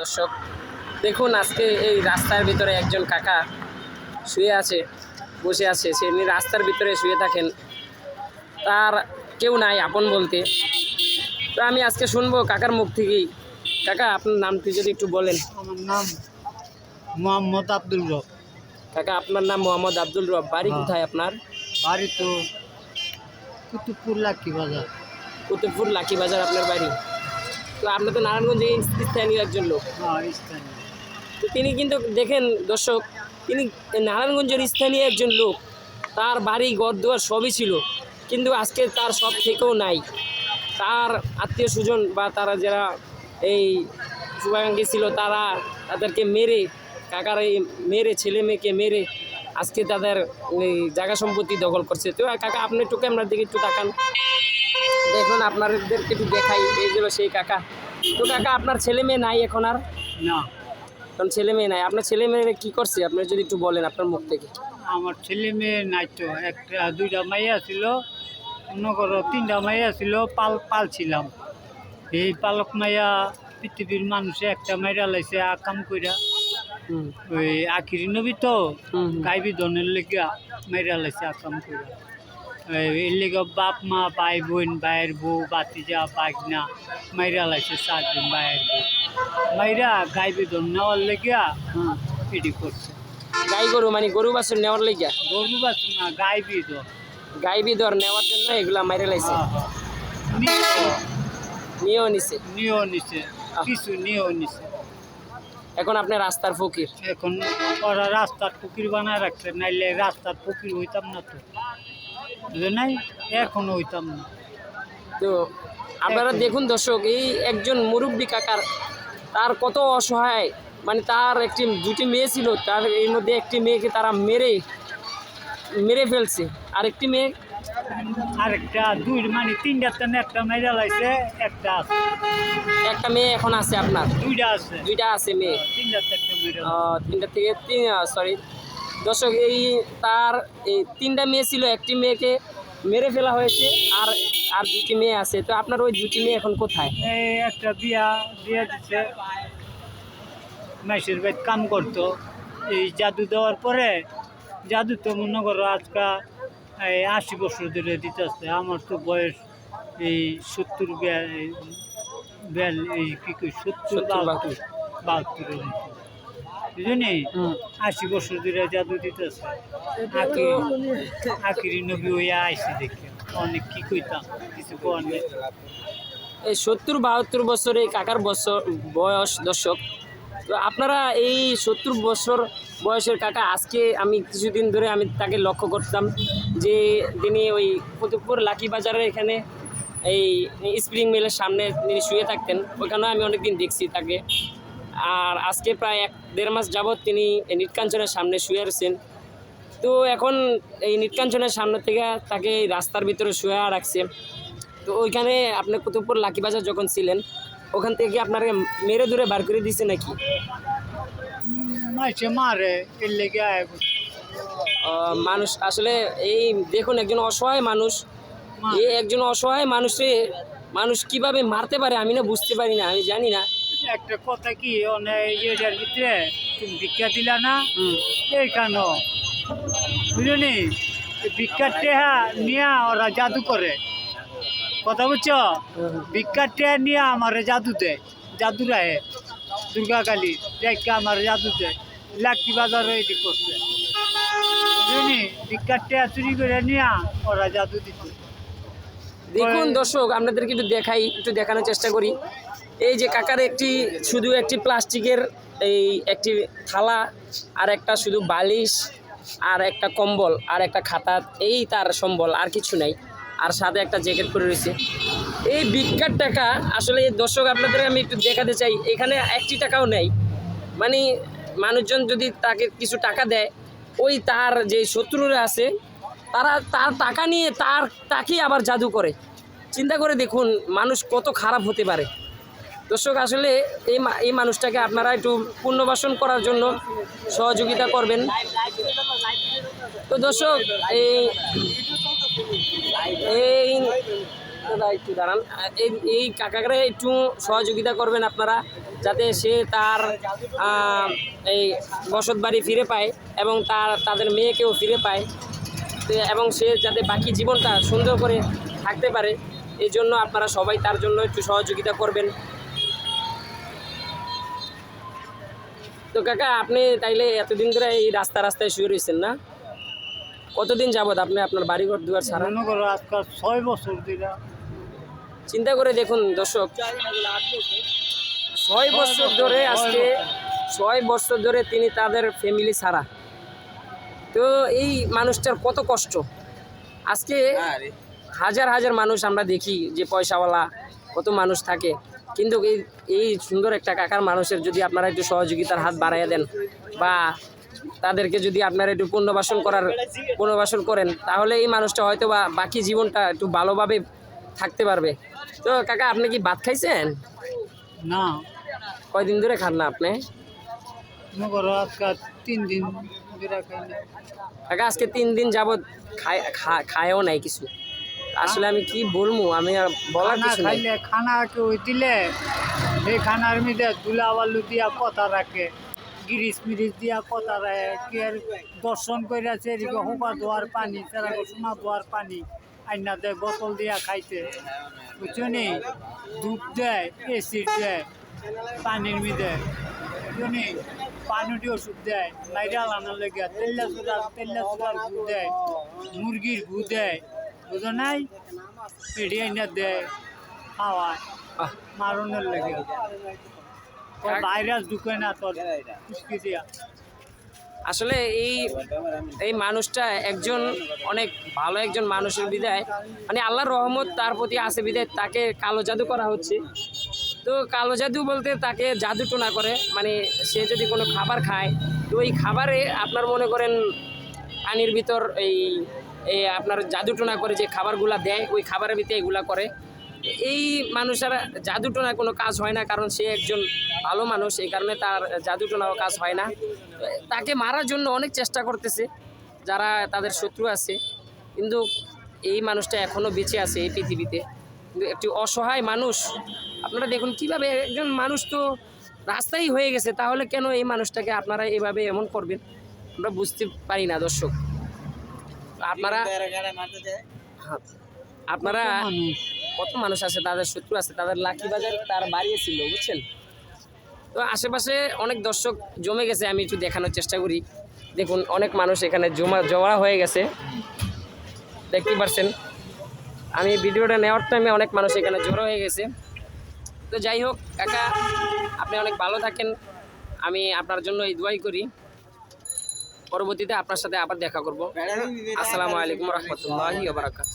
দর্শক দেখুন আজকে এই রাস্তার ভিতরে একজন কাকা শুয়ে আছে বসে আছে। সে এমনি রাস্তার ভিতরে শুয়ে থাকেন। তার কেউ নাই আপন বলতে। তো আমি আজকে শুনব কাকার মুখ থেকেই। কাকা আপনার নামটি যদি একটু বলেন। আমার নাম মোহাম্মদ আব্দুল রব। কাকা আপনার নাম মোহাম্মদ আব্দুল রব। বাড়ি হ্যাঁ। কোথায় আপনার? বাড়ি তো কুতুবপুর লাকি বাজার। কুতুবপুর লাকি বাজার আপনার বাড়ি? তো আপনার তো নারায়ণগঞ্জে স্থানীয় একজন লোক। হ্যাঁ তো তিনি কিন্তু দেখেন দর্শক তিনি নারায়ণগঞ্জের স্থানীয় একজন লোক। তার বাড়ি ঘর দুয়ার সবই ছিল কিন্তু আজকে তার সব থেকেও নাই। তার আত্মীয় স্বজন বা তারা যারা এই শুভাকাঙ্ক্ষী ছিল তারা তাদেরকে মেরে কাকার এই মেরে ছেলে মেয়েকে মেরে আজকে তাদের জায়গা সম্পত্তি দখল করছে। তো কাকা আপনি একটু ক্যামেরার দিকে একটু তাকান। দেখুন আপনাদেরকে একটু দেখাই। এই যে সেই কাকা। তো কাকা আপনার ছেলে মেয়ে নাই এখন আর? না। কারণ ছেলে মেয়ে নাই। আপনার ছেলে মেয়েরা কি করছে? আপনি যদি একটু বলেন আপনার মুখ থেকে। আমার ছেলে মেয়ে নাই তো। একটা দুইটা মাইয়া ছিল মনে করো তিনটা মাইয়া ছিল পাল পালছিলাম। এই পালক মাইয়া পৃথিবীর মানুষে একটা মাইরা লাইছে আকাম কইরা। ওই আখিরি নবী তো। গাইবি ধনের লেগা মাইরা লাইছে আকাম কইরা। এই- এর লেগে বাপ মা ভাই বোন ভাইয়ের বউ বাতিজা বাগনা মাইরা লাইছে চারজন ভাইয়ের বউ। মাইরা গাইবি ধন নেওয়ার লেগা হুম এডি করছে। গাই গরু মানে গরু বাছুর নেওয়ার লেগিয়া? গরু বাস না গাইবি ধন গাই বিদর নেওয়ার জন্য এগুলা মাইরে লাইছে। নিয়েও নিছে? নিয়েও নিছে কিছু নিয়েও নিছে। এখন আপনি রাস্তার ফকির? এখন ওরা রাস্তার পুকুর বানায় রাখছে নাইলে রাস্তার পুকুর হইতাম না তো। নাই এখনও হইতাম না। তো আপনারা দেখুন দর্শক এই একজন মুরব্বী কাকার তার কত অসহায় মানে তার একটি দুটি মেয়ে ছিল তার এর মধ্যে একটি মেয়েকে তারা মেরে মেরে ফেলছে। আর একটি মেয়ে? আরেকটা দুই মানে তিনটা তেন একটা মেয়েরা লাইছে একটা আছে। একটা মেয়ে এখন আছে আপনার? দুইটা আছে। দুইটা আছে মেয়ে? তিনটা একটা মেয়েরা আহ, তিনটা থেকে তিন সরি দর্শক এই তার এই তিনটা মেয়ে ছিল একটি মেয়েকে মেরে ফেলা হয়েছে আর আর দুটি মেয়ে আছে। তো আপনার ওই দুটি মেয়ে এখন কোথায়? এই একটা বিয়া বিয়া দিচ্ছে মাসের বাইত কাম করতো। এই জাদু দেওয়ার পরে জাদু তো মনে করো আজকা এই আশি বছর ধরে দিতেছে। আমার তো বয়স এই সত্তর বিয়া- এই কী কই সত্তর বাহাত্তর। বাহাত্তরের মতো। বুঝলি আশি বছর ধরে জাদু দিতেছে। আখিরি নবী হইয়া আইসি দেখে। অনেক কি কইতাম কিছু কর নেই। এই সত্তর বাহাত্তর বছর এই কাকার বছর বয়স দর্শক তো আপনারা এই সত্তর বছর বয়সের কাকা আজকে আমি কিছুদিন ধরে আমি তাকে লক্ষ্য করতাম যে তিনি ওই কুতুবপুর লাকি বাজারের এখানে এই স্প্রিং মিলের সামনে তিনি শুয়ে থাকতেন। ওখানেও আমি অনেকদিন দেখছি তাকে। আর আজকে প্রায় এক দেড় মাস যাবৎ তিনি এই নিটকাঞ্চনের সামনে শুয়ে রয়েছেন। তো এখন এই নিটকাঞ্চনের সামনে থেকে তাকে এই রাস্তার ভিতরে শুয়ে রাখছে। তো ওইখানে আপনি কুতুবপুর লাকিবাজার যখন ছিলেন ওখান থেকে আপনাকে মেরে দূরে বার করে দিছে নাকি? মারে মানুষ আসলে এই দেখুন একজন অসহায় মানুষ। এই একজন অসহায় মানুষে মানুষ কীভাবে মারতে পারে আমি না বুঝতে পারি না আমি জানি না। একটা কথা কি ইয়েটার ভিতরে তুমি ভিক্ষা দিলা না? এই কেন? বুঝলি? ভিক্ষার টেহা নিয়ে ওরা জাদু করে। কথা বুঝছ? ভিক্ষার টেহা নিয়ে আমার জাদু দেয়। জাদু রাহে। দুর্গা কালী দেখে আমার জাদু দেয়। লাকি বাজার এটি করছে। বুঝলি? ভিক্ষার টেহা চুরি করে নিয়ে ওরা জাদু দিচ্ছে। দেখুন দর্শক আপনাদেরকে একটু দেখাই একটু দেখানোর চেষ্টা করি। এই যে কাকার একটি, শুধু একটি প্লাস্টিকের এই একটি থালা, আর একটা শুধু বালিশ, আর একটা কম্বল, আর একটা খাতা, এই তার সম্বল, আর কিছু নাই। আর সাথে একটা জ্যাকেট পরে রয়েছে। এই বিজ্ঞার টাকা, আসলে দর্শক আপনাদের আমি একটু দেখাতে চাই, এখানে একটি টাকাও নেই। মানে মানুষজন যদি তাকে কিছু টাকা দেয়, ওই তার যে শত্রুরা আছে, তারা তার টাকা নিয়ে তার তাকেই আবার জাদু করে। চিন্তা করে দেখুন, মানুষ কত খারাপ হতে পারে। দর্শক, আসলে এই এই মানুষটাকে আপনারা একটু পুনর্বাসন করার জন্য সহযোগিতা করবেন। তো দর্শক, এই এই একটু দাঁড়ান। এই এই কাকাকে একটু সহযোগিতা করবেন আপনারা, যাতে সে তার এই বসত বাড়ি ফিরে পায় এবং তার, তাদের মেয়েকেও ফিরে পায়। এবং সে যাতে বাকি জীবনটা সুন্দর করে থাকতে পারে, এই জন্য আপনারা সবাই তার জন্য একটু সহযোগিতা করবেন। তো কাকা আপনি তাইলে এতদিন ধরে এই রাস্তা রাস্তায় শুয়ে রয়েছেন না? কতদিন যাবত আপনি আপনার বাড়িঘর দুয়ার ছাড়া? মনে করো আজকাল ছয় বছর দিলা চিন্তা করে দেখুন দর্শক ছয় বছর ধরে আজকে ছয় বছর ধরে তিনি তাদের ফ্যামিলি ছাড়া। তো এই মানুষটার কত কষ্ট? আজকে হাজার হাজার মানুষ আমরা দেখি যে পয়সাওয়ালা কত মানুষ থাকে। কিন্তু এই এই সুন্দর একটা কাকার মানুষের যদি আপনারা একটু সহযোগিতার হাত বাড়াইয়া দেন বা তাদেরকে যদি আপনারা একটু পুনর্বাসন করার পুনর্বাসন করেন তাহলে এই মানুষটা হয়তো বা বাকি জীবনটা একটু ভালোভাবে থাকতে পারবে। তো কাকা আপনি কি ভাত খাইছেন? না। কয়দিন ধরে খান না আপনি? তিন দিন কাকা আজকে তিন দিন খা- খায়ও নাই কিছু। আসলে আমি কি বলব? আমি আর বলার কিছু নাই। খাইলে খানা কেউ দিলে সেই খানার মধ্যে দুলা বালু দিয়া কথা রাখে গিরিস মিরিস দিয়া কথা রাখে কি আর দর্শন কইরাছে এদিকে হোপা দোয়ার পানি সেরাকে সোনা দোয়ার পানি আইনা দেয় বোতল দিয়া খাইতে। বুঝছ নি? দুধ দেয় এসিড দেয় পানির মধ্যে। বুঝছ নি? পানিটি ওষুধ দেয় মাইরা লানার লেগে তেল্লা সুদার তেল্লা সুদার গু দেয় মুরগির গু দেয় বুঝো নাই? দেয় খাওয়ায়। মারণের লেগে। তোর ভাইরাস ঢুকে না তোর দিয়া। আসলে এই এই মানুষটা একজন অনেক ভালো একজন মানুষের বিদায়। মানে আল্লাহর রহমত তার প্রতি আছে বিদায় তাকে কালো জাদু করা হচ্ছে। তো কালো জাদু বলতে তাকে জাদু টোনা করে। মানে সে যদি কোনো খাবার খায় তো ওই খাবারে আপনার মনে করেন পানির ভিতর এই এই আপনার জাদু টোনা করে যে খাবারগুলা দেয়, ওই খাবারের ভিতরে এগুলা করে। এই মানুষের জাদু টোনা কোনো কাজ হয় না, কারণ সে একজন ভালো মানুষ, এই কারণে তার জাদু টোনাও কাজ হয় না। তাকে মারার জন্য অনেক চেষ্টা করতেছে, যারা তাদের শত্রু আছে। কিন্তু এই মানুষটা এখনও বেঁচে আছে এই পৃথিবীতে। একটি অসহায় মানুষ, আপনারা দেখুন কীভাবে একজন মানুষ তো রাস্তাই হয়ে গেছে, তাহলে কেন এই মানুষটাকে আপনারা এভাবে এমন করবেন? আমরা বুঝতে পারি না, দর্শক। আপনারা হ্যাঁ, আপনারা কত মানুষ? আছে? তাদের শত্রু আছে তাদের লাকি বাজার তার বাড়িয়েছিল বুঝছেন? তো আশেপাশে অনেক দর্শক জমে গেছে আমি একটু দেখানোর চেষ্টা করি। দেখুন অনেক মানুষ এখানে জমা জমা হয়ে গেছে। দেখতে পারছেন। আমি ভিডিওটা নেওয়ার টাইমে অনেক মানুষ এখানে জড়ো হয়ে গেছে। তো যাই হোক কাকা আপনি অনেক ভালো থাকেন। আমি আপনার জন্য এই দোয়াই করি। পরবর্তীতে আপনার সাথে আবার দেখা করব। আসসালামু আলাইকুম রহমতুল্লাহ বারাকাত